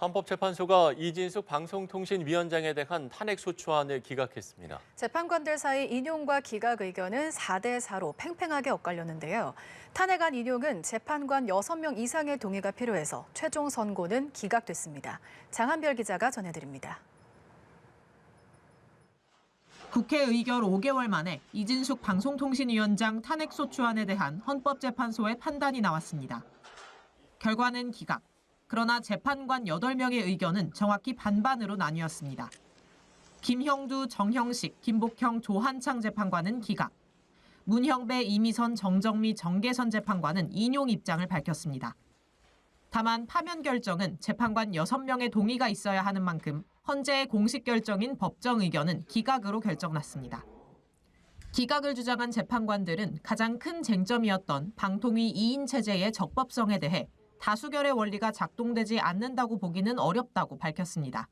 헌법재판소가 이진숙 방송통신위원장에 대한 탄핵소추안을 기각했습니다. 재판관들 사이 인용과 기각 의견은 4대 4로 팽팽하게 엇갈렸는데요. 탄핵안 인용은 재판관 6명 이상의 동의가 필요해서 최종 선고는 기각됐습니다. 장한별 기자가 전해드립니다. 국회 의결 5개월 만에 이진숙 방송통신위원장 탄핵소추안에 대한 헌법재판소의 판단이 나왔습니다. 결과는 기각. 그러나 재판관 8명의 의견은 정확히 반반으로 나뉘었습니다. 김형두, 정형식, 김복형, 조한창 재판관은 기각. 문형배, 이미선, 정정미, 정계선 재판관은 인용 입장을 밝혔습니다. 다만 파면 결정은 재판관 6명의 동의가 있어야 하는 만큼 헌재의 공식 결정인 법정 의견은 기각으로 결정났습니다. 기각을 주장한 재판관들은 가장 큰 쟁점이었던 방통위 2인 체제의 적법성에 대해 다수결의 원리가 작동되지 않는다고 보기는 어렵다고 밝혔습니다.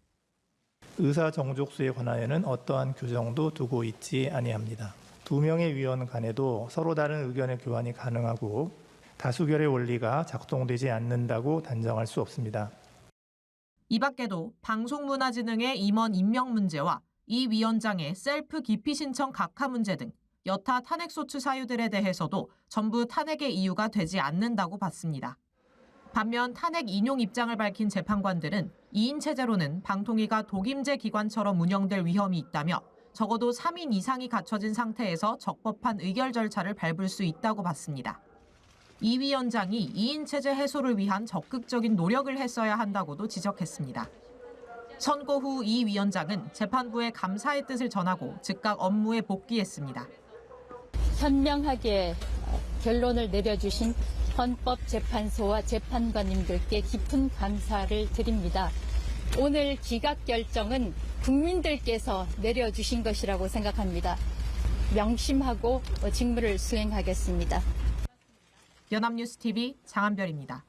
의사 정족수에 관하여는 어떠한 규정도 두고 있지 아니합니다. 두 명의 위원 간에도 서로 다른 의견의 교환이 가능하고 다수결의 원리가 작동되지 않는다고 단정할 수 없습니다. 이 밖에도 방송문화진흥의 임원 임명 문제와 이 위원장의 셀프 기피 신청 각하 문제 등 여타 탄핵소추 사유들에 대해서도 전부 탄핵의 이유가 되지 않는다고 봤습니다. 반면 탄핵 인용 입장을 밝힌 재판관들은 2인 체제로는 방통위가 독임제 기관처럼 운영될 위험이 있다며 적어도 3인 이상이 갖춰진 상태에서 적법한 의결 절차를 밟을 수 있다고 봤습니다. 이 위원장이 2인 체제 해소를 위한 적극적인 노력을 했어야 한다고도 지적했습니다. 선고 후 이 위원장은 재판부에 감사의 뜻을 전하고 즉각 업무에 복귀했습니다. 현명하게 결론을 내려주신 헌법재판소와 재판관님들께 깊은 감사를 드립니다. 오늘 기각 결정은 국민들께서 내려주신 것이라고 생각합니다. 명심하고 직무를 수행하겠습니다. 연합뉴스 TV 장한별입니다.